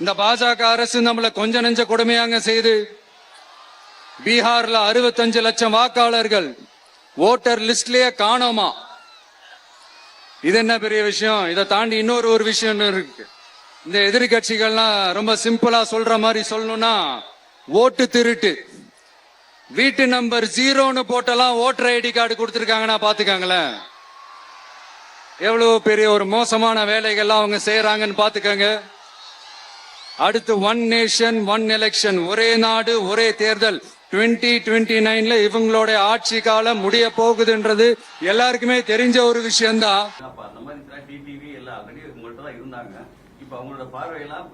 இந்த பாஜக அரசு நம்மளை கொஞ்ச நெஞ்ச கொடுமையாங்க செய்து பீகார்ல அறுபத்தஞ்சு லட்சம் வாக்காளர்கள் ஓட்டர் லிஸ்ட்லயே காணோமா? இது என்ன பெரிய விஷயம்? இதை தாண்டி இன்னொரு ஒரு விஷயம் இருக்கு. இந்த எதிர்கட்சிகள்லாம் ரொம்ப சிம்பிளா சொல்ற மாதிரி சொல்லணும்னா ஓட்டு திருட்டு. வீட்டு நம்பர் ஜீரோன்னு போட்டெல்லாம் ஓட்டர் ஐடி கார்டு கொடுத்துருக்காங்கன்னா பாத்துக்காங்களேன் எவ்வளவு பெரிய ஒரு மோசமான வேலைகள்லாம் அவங்க செய்யறாங்கன்னு பாத்துக்கங்க அடுத்து ஒன் நேஷன் ஒன் எலெக்ஷன் ஒரே நாடு ஒரே தேர்தல். 2029 டுவெண்ட்டி நைன்ல இவங்களோட ஆட்சி காலம் முடிய போகுதுன்றது எல்லாருக்குமே தெரிஞ்ச ஒரு விஷயம்தான். அப்ப அந்த மாதிரி டிடிவி எல்லாம் ஆல்ரெடி உங்கள்ட்ட தான் இருந்தாங்க. இப்ப அவங்களோட பார்வையெல்லாம்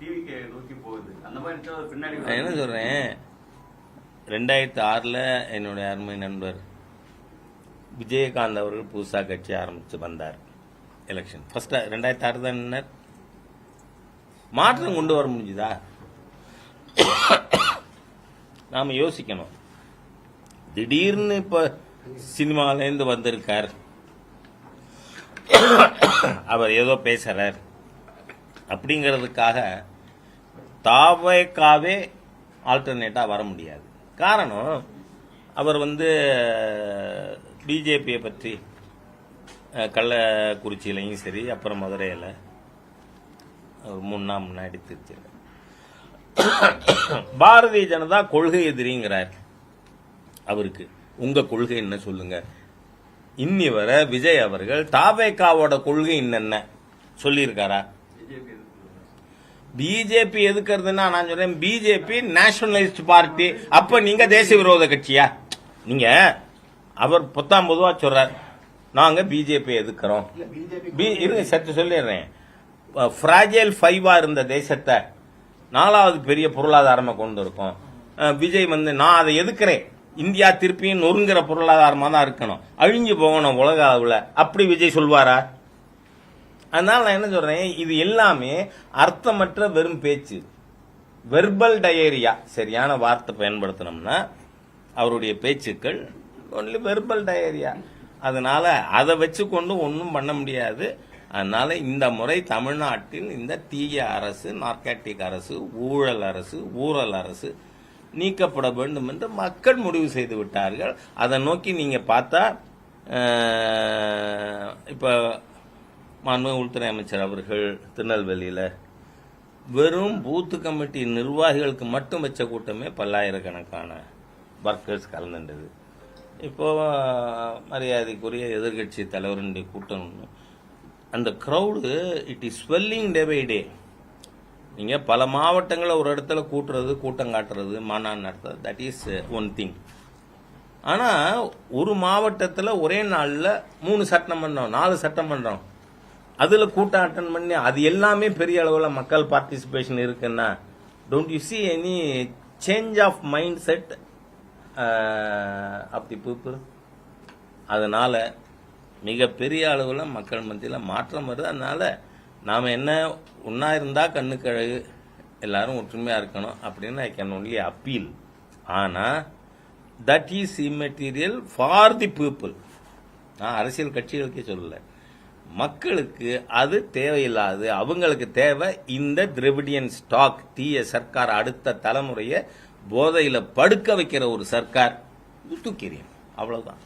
டிவிக்கு நோக்கி போகுது. அந்த மாதிரி இருந்துச்சா அது பின்னாடி நான் என்ன சொல்றேன்? ரெண்டாயிரத்தி ஆறில் என்னுடைய அருமை நண்பர் விஜயகாந்த் அவர்கள் புதுசா கட்சி ஆரம்பிச்சு வந்தார். எலெக்ஷன் ஃபர்ஸ்ட் ரெண்டாயிரத்தி ஆறு தான் நின்னர். மாற்றம் கொண்டு வர முடிஞ்சுதா? நாம யோசிக்கணும். திடீர்னு இப்ப சினிமாலேருந்து வந்திருக்கார். அவர் ஏதோ பேசுறார். அப்படிங்கிறதுக்காக தாவேக்காவே ஆல்டர்னேட்டா வர முடியாது. காரணம் அவர் வந்து பிஜேபியை பற்றி கள்ளக்குறிச்சியிலையும் சரி அப்புறம் மதுரையில் ஒரு முன்னா முன்னாடி திருச்சியில். பாரதிய ஜனதா கொள்கை எதிரிங்கிறார். அவருக்கு உங்க கொள்கை என்ன சொல்லுங்க? இன்னி வர விஜய் அவர்கள் தாவேக்காவோட கொள்கை என்னென்ன? சொல்லியிருக்காரா? பிஜேபி எதுக்குறதுன்னா நான் சொல்றேன் பிஜேபி நேஷனலிஸ்ட் பார்ட்டி. அப்ப நீங்க தேச விரோத கட்சியா? நீங்க அவர் பொத்தாம் பொதுவா சொல்றார். நாங்க பிஜேபி எதுக்குறோம்? இருங்க சற்று சொல்லிடுறேன். ஃப்ராஜைல் ஃபைவாக இருந்த தேசத்தை நாலாவது பெரிய பொருளாதாரமாக கொண்டு இருக்கோம் விஜய் வந்து நான் அதை எதுக்குறேன்? இந்தியா திருப்பியும் நொறுங்குற பொருளாதாரமாக தான் இருக்கணும். அழிஞ்சு போகணும் உலக அளவில். அப்படி விஜய் சொல்வாரா? அதனால் நான் என்ன சொல்கிறேன் இது எல்லாமே அர்த்தமற்ற வெறும் பேச்சு. வெர்பல் டயரியா சரியான வார்த்தை பயன்படுத்தினோம்னா அவருடைய பேச்சுக்கள் ஒன்லி வெர்பல் டயரியா அதனால் அதை வச்சு கொண்டு ஒன்றும் பண்ண முடியாது. அதனால் இந்த முறை தமிழ்நாட்டில் இந்த தீய அரசு நார்காட்டிக் அரசு ஊழல் அரசு ஊழல் அரசு நீக்கப்பட வேண்டும் என்று மக்கள் முடிவு செய்து விட்டார்கள். அதை நோக்கி நீங்கள் பார்த்தா இப்போ மாண்பு உள்துறை அமைச்சர் அவர்கள் திருநெல்வேலியில் வெறும் பூத்து கமிட்டி நிர்வாகிகளுக்கு மட்டும் வச்ச கூட்டமே பல்லாயிரக்கணக்கான ஒர்க்கர்ஸ் கலந்துட்டது. இப்போ மரியாதைக்குரிய எதிர்கட்சி தலைவருடைய கூட்டம் அந்த crowd it is swelling day by day நீங்கள் பல மாவட்டங்களை ஒரு இடத்துல கூட்டுறது கூட்டம் காட்டுறது மாநாடு நடத்துறது. தட் இஸ் ஒன் திங் ஆனால் ஒரு மாவட்டத்தில் ஒரே நாளில் மூணு சட்டம் பண்ணுறோம் நாலு சட்டம் பண்ணுறோம் அதில் கூட்டம் அட்டன் பண்ணி அது எல்லாமே பெரிய அளவில் மக்கள் பார்ட்டிசிபேஷன் இருக்குன்னா don't you see any change of mind set of the people அதனால் மிக பெரிய மக்கள் மத்தியில் மாற்றம் வருது. அதனால் நாம் என்ன ஒன்றா இருந்தால் கண்ணுக்கழகு அழகு எல்லாரும் ஒற்றுமையாக இருக்கணும் அப்படின்னு ஐ கேன் ஒன்லி அப்பீல் ஆனால் that is immaterial for the people நான் அரசியல் கட்சிகளுக்கே சொல்லலை. மக்களுக்கு அது தேவையில்லாது அவங்களுக்கு தேவை இந்த திரவிடியன் ஸ்டாக் தீய சர்க்கார் அடுத்த தலைமுறையை போதையில் படுக்க வைக்கிற ஒரு சர்க்கார். தூக்கிறேன் அவ்வளோதான்